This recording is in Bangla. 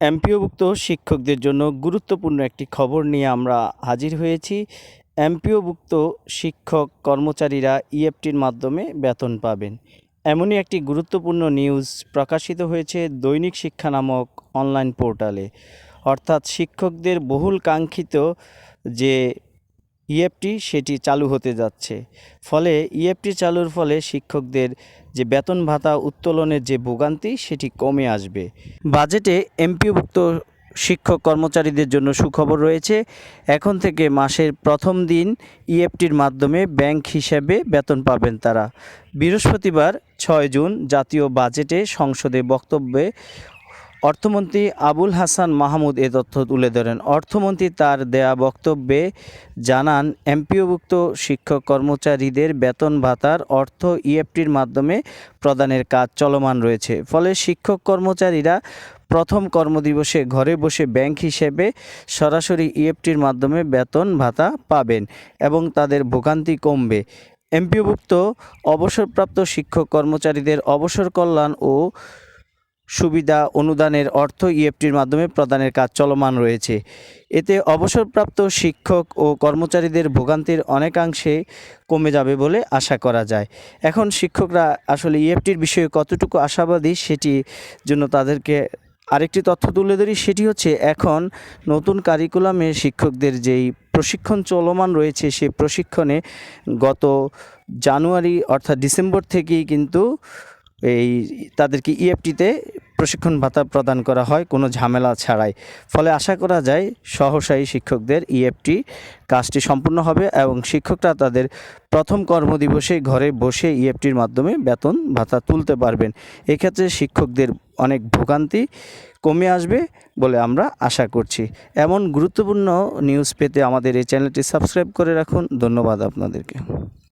এমপিওভুক্ত শিক্ষকদের জন্য গুরুত্বপূর্ণ একটি খবর নিয়ে আমরা হাজির হয়েছি। এমপিওভুক্ত শিক্ষক কর্মচারীরা ইএফটির মাধ্যমে বেতন পাবেন। এমনই একটি গুরুত্বপূর্ণ নিউজ প্রকাশিত হয়েছে দৈনিক শিক্ষা নামক অনলাইন পোর্টালে। অর্থাৎ শিক্ষকদের বহুল কাঙ্ক্ষিত যে ইএফটি সেটি চালু হতে যাচ্ছে। ফলে ইএফটি চালুর ফলে শিক্ষকদের যে বেতন ভাতা উত্তোলনের যে ভোগান্তি, সেটি কমে আসবে। বাজেটে এমপিভুক্ত শিক্ষক কর্মচারীদের জন্য সুখবর রয়েছে। এখন থেকে মাসের প্রথম দিন ইএফটির মাধ্যমে ব্যাংক হিসাবে বেতন পাবেন তারা। বৃহস্পতিবার, ছয় জুন, জাতীয় বাজেটে সংসদে বক্তব্যে অর্থমন্ত্রী আবুল হাসান মাহমুদ এ তথ্য তুলে ধরেন। অর্থমন্ত্রী তার দেয়া বক্তব্যে জানান, এমপিওভুক্ত শিক্ষক কর্মচারীদের বেতন ভাতার অর্থ ইএফটির মাধ্যমে প্রদানের কাজ চলমান রয়েছে। ফলে শিক্ষক কর্মচারীরা প্রথম কর্মদিবসে ঘরে বসে ব্যাংক হিসেবে সরাসরি ইএফটির মাধ্যমে বেতন ভাতা পাবেন এবং তাদের ভোগান্তি কমবে। এমপিওভুক্ত অবসরপ্রাপ্ত শিক্ষক কর্মচারীদের অবসর কল্যাণ ও সুবিধা অনুদানের অর্থ ইএফটির মাধ্যমে প্রদানের কাজ চলমান রয়েছে। এতে অবসরপ্রাপ্ত শিক্ষক ও কর্মচারীদের ভোগান্তির অনেকাংশে কমে যাবে বলে আশা করা যায়। এখন শিক্ষকরা আসলে ইএফটির বিষয়ে কতটুকু আশাবাদী সেটি জন্য তাদেরকে আরেকটি তথ্য তুলে ধরি, সেটি হচ্ছে এখন নতুন কারিকুলামে শিক্ষকদের যেই প্রশিক্ষণ চলমান রয়েছে সেই প্রশিক্ষণে গত জানুয়ারি অর্থাৎ ডিসেম্বর থেকেই কিন্তু এই তাদেরকে ইএফটিতে প্রশিক্ষণ ভাতা প্রদান করা হয় কোনো ঝামেলা ছাড়াই। ফলে আশা করা যায় সহসায়ী শিক্ষকদের ইএফটি কাজটি সম্পূর্ণ হবে এবং শিক্ষকরা তাদের প্রথম কর্মদিবসে ঘরে বসে ইএফটির মাধ্যমে বেতন ভাতা তুলতে পারবেন। এক্ষেত্রে শিক্ষকদের অনেক ভোগান্তি কমে আসবে বলে আমরা আশা করছি। এমন গুরুত্বপূর্ণ নিউজ পেতে আমাদের এই চ্যানেলটি সাবস্ক্রাইব করে রাখুন। ধন্যবাদ আপনাদেরকে।